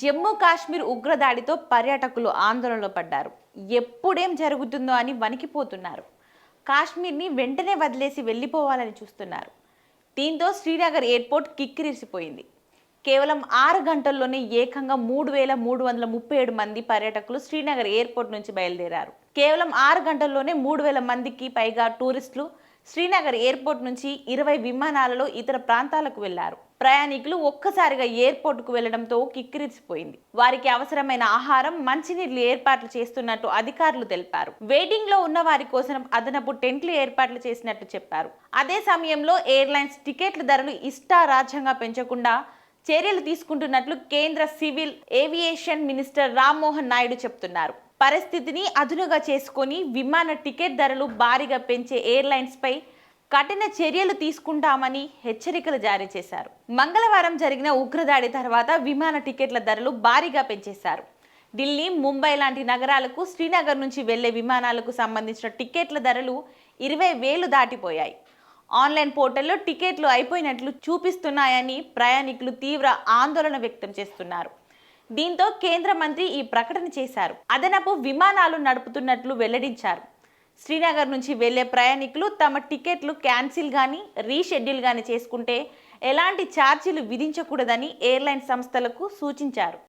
జమ్మూ కాశ్మీర్ ఉగ్రదాడితో పర్యాటకులు ఆందోళనలో పడ్డారు. ఎప్పుడేం జరుగుతుందో అని వణికిపోతున్నారు. కాశ్మీర్ని వెంటనే వదిలేసి వెళ్ళిపోవాలని చూస్తున్నారు. దీంతో శ్రీనగర్ ఎయిర్పోర్ట్ కిక్కిరిసిపోయింది. కేవలం ఆరు గంటల్లోనే ఏకంగా మూడు వేల మూడు వందల ముప్పై ఏడు మంది పర్యాటకులు శ్రీనగర్ ఎయిర్పోర్ట్ నుంచి బయలుదేరారు. కేవలం ఆరు గంటల్లోనే మూడు వేల మందికి పైగా టూరిస్టులు శ్రీనగర్ ఎయిర్పోర్ట్ నుంచి ఇరవై విమానాలలో ఇతర ప్రాంతాలకు వెళ్ళారు. ప్రయాణికులు ఒక్కసారిగా ఎయిర్పోర్టుకు వెళ్ళడంతో కిక్కిరిసిపోయింది. వారికి అవసరమైన ఆహారం మంచినీళ్ళు ఏర్పాట్లు చేస్తున్నట్టు అధికారులు తెలిపారు. వెయిటింగ్లో ఉన్న వారి కోసం అదనపు టెంట్లు ఏర్పాట్లు చేసినట్టు చెప్పారు. అదే సమయంలో ఎయిర్లైన్స్ టికెట్ల ధరలు ఇష్టారాజ్యంగా పెంచకుండా చర్యలు తీసుకుంటున్నట్లు కేంద్ర civil aviation minister Rammohan Naidu చెప్తున్నారు. పరిస్థితిని అదునుగా చేసుకొని విమాన టికెట్ ధరలు భారీగా పెంచే ఎయిర్లైన్స్పై కఠిన చర్యలు తీసుకుంటామని హెచ్చరికలు జారీ చేశారు. మంగళవారం జరిగిన ఉగ్రదాడి తర్వాత విమాన టికెట్ల ధరలు భారీగా పెంచేశారు. ఢిల్లీ ముంబై లాంటి నగరాలకు శ్రీనగర్ నుంచి వెళ్ళే విమానాలకు సంబంధించిన టికెట్ల ధరలు ఇరవై వేలు దాటిపోయాయి. ఆన్లైన్ పోర్టల్లో టికెట్లు అయిపోయినట్లు చూపిస్తున్నాయని ప్రయాణికులు తీవ్ర ఆందోళన వ్యక్తం చేస్తున్నారు. దీంతో కేంద్ర మంత్రి ఈ ప్రకటన చేశారు. అదనపు విమానాలు నడుపుతున్నట్లు వెల్లడించారు. శ్రీనగర్ నుంచి వెళ్ళే ప్రయాణికులు తమ టికెట్లు క్యాన్సిల్ కానీ రీషెడ్యూల్ కానీ చేసుకుంటే ఎలాంటి ఛార్జీలు విధించకూడదని ఎయిర్లైన్ సంస్థలకు సూచించారు.